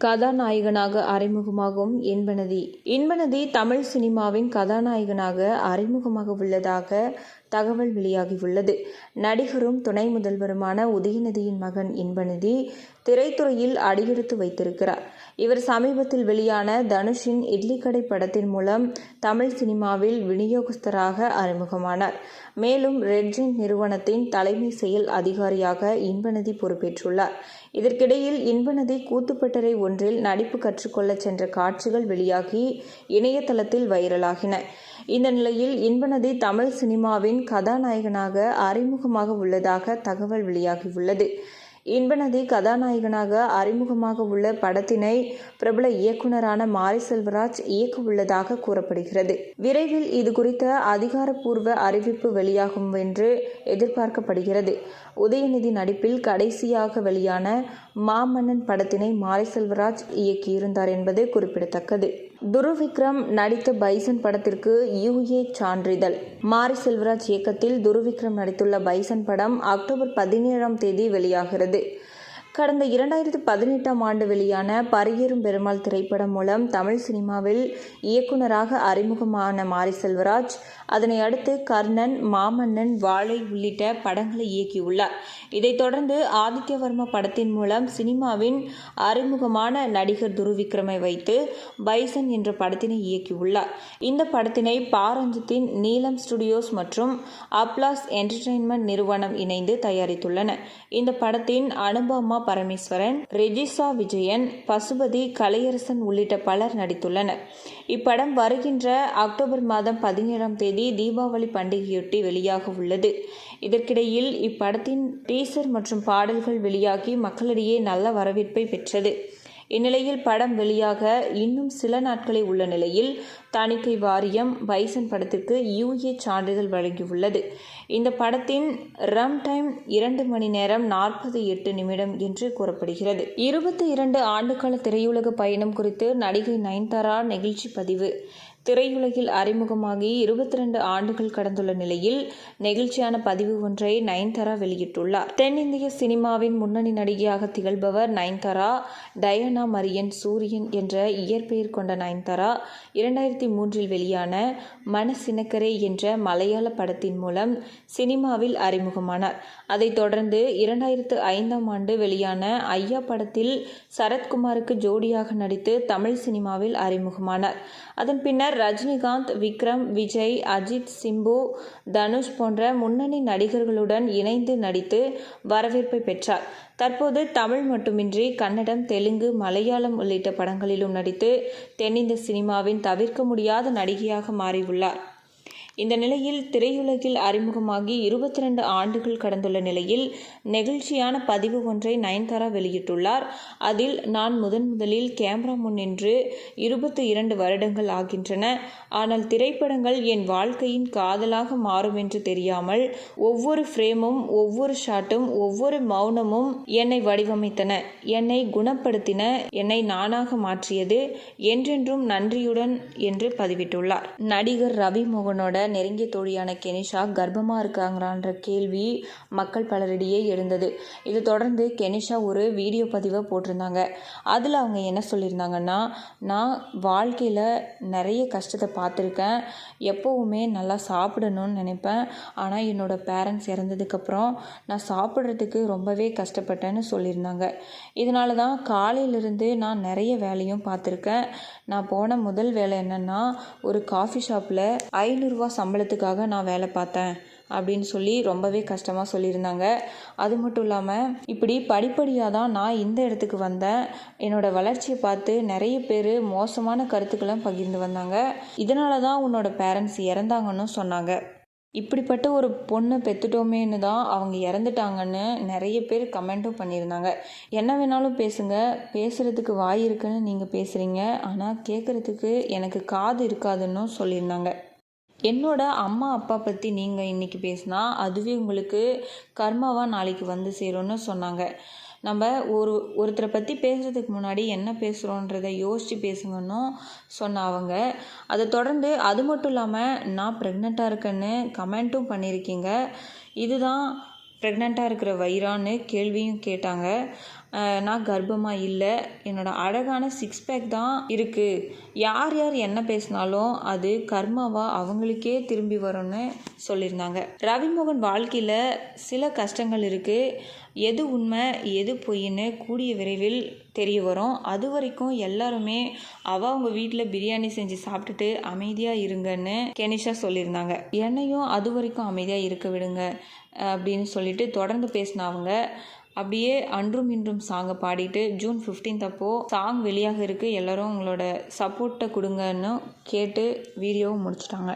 கதாநாயகனாக அறிமுகமாகும் இன்பநதி. இன்பநதி தமிழ் சினிமாவின் கதாநாயகனாக அறிமுகமாக உள்ளதாக தகவல் வெளியாகியுள்ளது. நடிகரும் துணை முதல்வருமான உதயநிதியின் மகன் இன்பநிதி திரைத்துறையில் அடியெடுத்து வைத்திருக்கிறார். இவர் சமீபத்தில் வெளியான தனுஷின் இட்லி கடை படத்தின் மூலம் தமிழ் சினிமாவில் விநியோகஸ்தராக அறிமுகமானார். மேலும் ரெட்ஜின் நிறுவனத்தின் தலைமை செயல் அதிகாரியாக இன்பநிதி பொறுப்பேற்றுள்ளார். இதற்கிடையில் இன்பநதி கூத்துப்பட்டறை ஒன்றில் நடிப்பு கற்றுக்கொள்ள சென்ற காட்சிகள் வெளியாகி இணையதளத்தில் வைரலாகின. இந்த நிலையில் இன்பநதி தமிழ் சினிமாவின் கதாநாயகனாக அறிமுகமாக உள்ளதாக தகவல் வெளியாகியுள்ளது. இன்பநதி கதாநாயகனாக அறிமுகமாக உள்ள படத்தினை பிரபல இயக்குனரான மாரி செல்வராஜ் இயக்க உள்ளதாக கூறப்படுகிறது. விரைவில் இது குறித்த அதிகாரப்பூர்வ அறிவிப்பு வெளியாகும் என்று எதிர்பார்க்கப்படுகிறது. உதயநிதி நடிப்பில் கடைசியாக வெளியான மாமன்னன் படத்தினை மாரி செல்வராஜ் இயக்கியிருந்தார் என்பது குறிப்பிடத்தக்கது. துருவிக்ரம் நடித்த பைசன் படத்திற்கு யுஏ சான்றிதழ். மாரி செல்வராஜ் இயக்கத்தில் துருவிக்ரம் நடித்துள்ள பைசன் படம் அக்டோபர் பதினேழாம் தேதி வெளியாகிறது. கடந்த இரண்டாயிரத்து பதினெட்டாம் ஆண்டு வெளியான பரியேறும் பெருமாள் திரைப்படம் மூலம் தமிழ் சினிமாவில் இயக்குனராக அறிமுகமான மாரி செல்வராஜ் அதனை அடுத்து கர்ணன் மாமன்னன் வாழை உள்ளிட்ட படங்களை இயக்கியுள்ளார். இதைத் தொடர்ந்து ஆதித்யவர்மா படத்தின் மூலம் சினிமாவின் அறிமுகமான நடிகர் துருவிக்ரமை வைத்து பைசன் என்ற படத்தினை இயக்கியுள்ளார். இந்த படத்தினை பாரஞ்சித்தின் நீலம் ஸ்டுடியோஸ் மற்றும் அப்லாஸ் என்டர்டெயின்மெண்ட் நிறுவனம் இணைந்து தயாரித்துள்ளன. இந்த படத்தின் அனுபவமா பரமேஸ்வரன் ரெஜிசா விஜயன் பசுபதி கலையரசன் உள்ளிட்ட பலர் நடித்துள்ளனர். இப்படம் வருகின்ற அக்டோபர் மாதம் பதினேழாம் தேதி தீபாவளி பண்டிகையொட்டி வெளியாக உள்ளது. இதற்கிடையில் இப்படத்தின் டீசர் மற்றும் பாடல்கள் வெளியாகி மக்களிடையே நல்ல வரவேற்பை பெற்றது. இந்நிலையில் படம் வெளியாக இன்னும் சில நாட்களே உள்ள நிலையில் தணிக்கை வாரியம் பைசன் படத்திற்கு யூஏ சான்றிதழ் வழங்கியுள்ளது. இந்த படத்தின் ரம் டைம் இரண்டு மணி நேரம் நாற்பது எட்டு நிமிடம் என்று கூறப்படுகிறது. இருபத்தி இரண்டு ஆண்டுகால திரையுலக பயணம் குறித்து நடிகை நயன்தாரா நெகிழ்ச்சி பதிவு. திரையுலகில் அறிமுகமாகி இருபத்தி ரெண்டு ஆண்டுகள் கடந்துள்ள நிலையில் நெகிழ்ச்சியான பதிவு ஒன்றை நயன்தாரா வெளியிட்டுள்ளார். தென்னிந்திய சினிமாவின் முன்னணி நடிகையாக திகழ்பவர் நயன்தாரா டயனா மரியன் சூரியன் என்ற இயற்பெயர் கொண்ட நயன்தாரா இரண்டாயிரத்தி மூன்றில் வெளியான மனசினக்கரே என்ற மலையாள படத்தின் மூலம் சினிமாவில் அறிமுகமானார். அதைத் தொடர்ந்து இரண்டாயிரத்து ஐந்தாம் ஆண்டு வெளியான ஐயா படத்தில் சரத்குமாருக்கு ஜோடியாக நடித்து தமிழ் சினிமாவில் அறிமுகமானார். அதன் பின்னர் ரஜினிகாந்த் விக்ரம் விஜய் அஜித் சிம்பு தனுஷ் போன்ற முன்னணி நடிகர்களுடன் இணைந்து நடித்து வரவேற்பை பெற்றார். தற்போது தமிழ் மட்டுமின்றி கன்னடம் தெலுங்கு மலையாளம் உள்ளிட்ட படங்களிலும் நடித்து தென்னிந்திய சினிமாவின் தவிர்க்க முடியாத நடிகையாக மாறியுள்ளார். இந்த நிலையில் திரையுலகில் அறிமுகமாகி இருபத்தி ரெண்டு ஆண்டுகள் கடந்துள்ள நிலையில் நெகிழ்ச்சியான பதிவு ஒன்றை நயன்தாரா வெளியிட்டுள்ளார். அதில் நான் முதன் முதலில் கேமரா முன் நின்று இருபத்தி இரண்டு வருடங்கள் ஆகின்றன. ஆனால் திரைப்படங்கள் என் வாழ்க்கையின் காதலாக மாறும் என்று தெரியாமல் ஒவ்வொரு ஃப்ரேமும் ஒவ்வொரு ஷாட்டும் ஒவ்வொரு மௌனமும் என்னை வடிவமைத்தன. என்னை குணப்படுத்தின என்னை நானாக மாற்றியது என்றென்றும் நன்றியுடன் என்று பதிவிட்டுள்ளார். நடிகர் ரவி மோகனோட நெருங்கிய தோழியான கெனிஷா கர்ப்பமாக இருக்காங்களான்ற கேள்வி மக்கள் பலரிடையே எழுந்தது. இதை தொடர்ந்து கெனிஷா ஒரு வீடியோ பதிவை போட்டிருந்தாங்க. அதில் அவங்க என்ன சொல்லியிருந்தாங்கன்னா நான் வாழ்க்கையில் நிறைய கஷ்டத்தை பார்த்துருக்கேன். எப்போவுமே நல்லா சாப்பிடணும்னு நினைப்பேன். ஆனால் என்னோடய பேரண்ட்ஸ் இறந்ததுக்கப்புறம் நான் சாப்பிட்றதுக்கு ரொம்பவே கஷ்டப்பட்டேன்னு சொல்லியிருந்தாங்க. இதனால தான் காலையிலிருந்து நான் நிறைய வேலையும் பார்த்துருக்கேன். நான் போன முதல் வேலை என்னென்னா ஒரு காஃபி ஷாப்பில் ஐநூறுரூவா சம்பளத்துக்காக நான் வேலை பார்த்தேன் அப்படின்னு சொல்லி ரொம்பவே கஷ்டமாக சொல்லியிருந்தாங்க. அது மட்டும் இல்லாமல் இப்படி படிப்படியாக தான் நான் இந்த இடத்துக்கு வந்தேன். என்னோடய வளர்ச்சியை பார்த்து நிறைய பேர் மோசமான கருத்துக்களை பகிர்ந்து வந்தாங்க. இதனால தான் உன்னோட பேரண்ட்ஸ் இறந்தாங்கன்னு சொன்னாங்க. இப்படிப்பட்ட ஒரு பொண்ணை பெற்றுட்டோமேன்னு தான் அவங்க இறந்துட்டாங்கன்னு நிறைய பேர் கமெண்ட்டும் பண்ணியிருந்தாங்க. என்ன வேணாலும் பேசுங்க. பேசுகிறதுக்கு வாய் இருக்குன்னு நீங்கள் பேசுகிறீங்க ஆனால் கேட்குறதுக்கு எனக்கு காது இருக்காதுன்னு சொல்லியிருந்தாங்க. என்னோட அம்மா அப்பா பற்றி நீங்கள் இன்றைக்கி பேசினா அதுவே உங்களுக்கு கர்மாவாக நாளைக்கு வந்து சேரும்னு சொன்னாங்க. நம்ம ஒரு ஒருத்தரை பற்றி பேசுகிறதுக்கு முன்னாடி என்ன பேசுகிறோன்றதை யோசித்து பேசுங்கன்னும் சொன்ன அவங்க. அதை தொடர்ந்து அது மட்டும் இல்லாமல் நான் ப்ரெக்னெண்ட்டாக இருக்கேன்னு கமெண்ட்டும் பண்ணியிருக்கீங்க இதுதான் ப்ரெக்னெண்ட்டாக இருக்கிற வயிறான்னு கேள்வியும் கேட்டாங்க. நான் கர்ப்பமாக இல்லை. என்னோட அழகான சிக்ஸ் பேக் தான் இருக்குது யார் யார் என்ன பேசினாலும் அது கர்மாவாக அவங்களுக்கே திரும்பி வரும்னு சொல்லியிருந்தாங்க. ரவிமோகன் வாழ்க்கையில் சில கஷ்டங்கள் இருக்குது எது உண்மை எது பொய்ன்னு கூடிய விரைவில் தெரிய வரும். அது வரைக்கும் எல்லாருமே அவ அவங்க வீட்டில் பிரியாணி செஞ்சு சாப்பிட்டுட்டு அமைதியாக இருங்கன்னு கெனிஷா சொல்லியிருந்தாங்க. என்னையும் அது வரைக்கும் அமைதியாக இருக்க விடுங்க. அப்படின்னு சொல்லிட்டு தொடர்ந்து பேசினவங்க அப்படியே அன்றும் இன்றும் சாங்கை பாடிட்டு ஜூன் ஃபிஃப்டீன்த் அப்போது சாங் வெளியாக இருக்குது எல்லோரும் உங்களோட சப்போர்ட்டை கொடுங்கன்னு கேட்டு வீடியோவும் முடிச்சிட்டாங்க.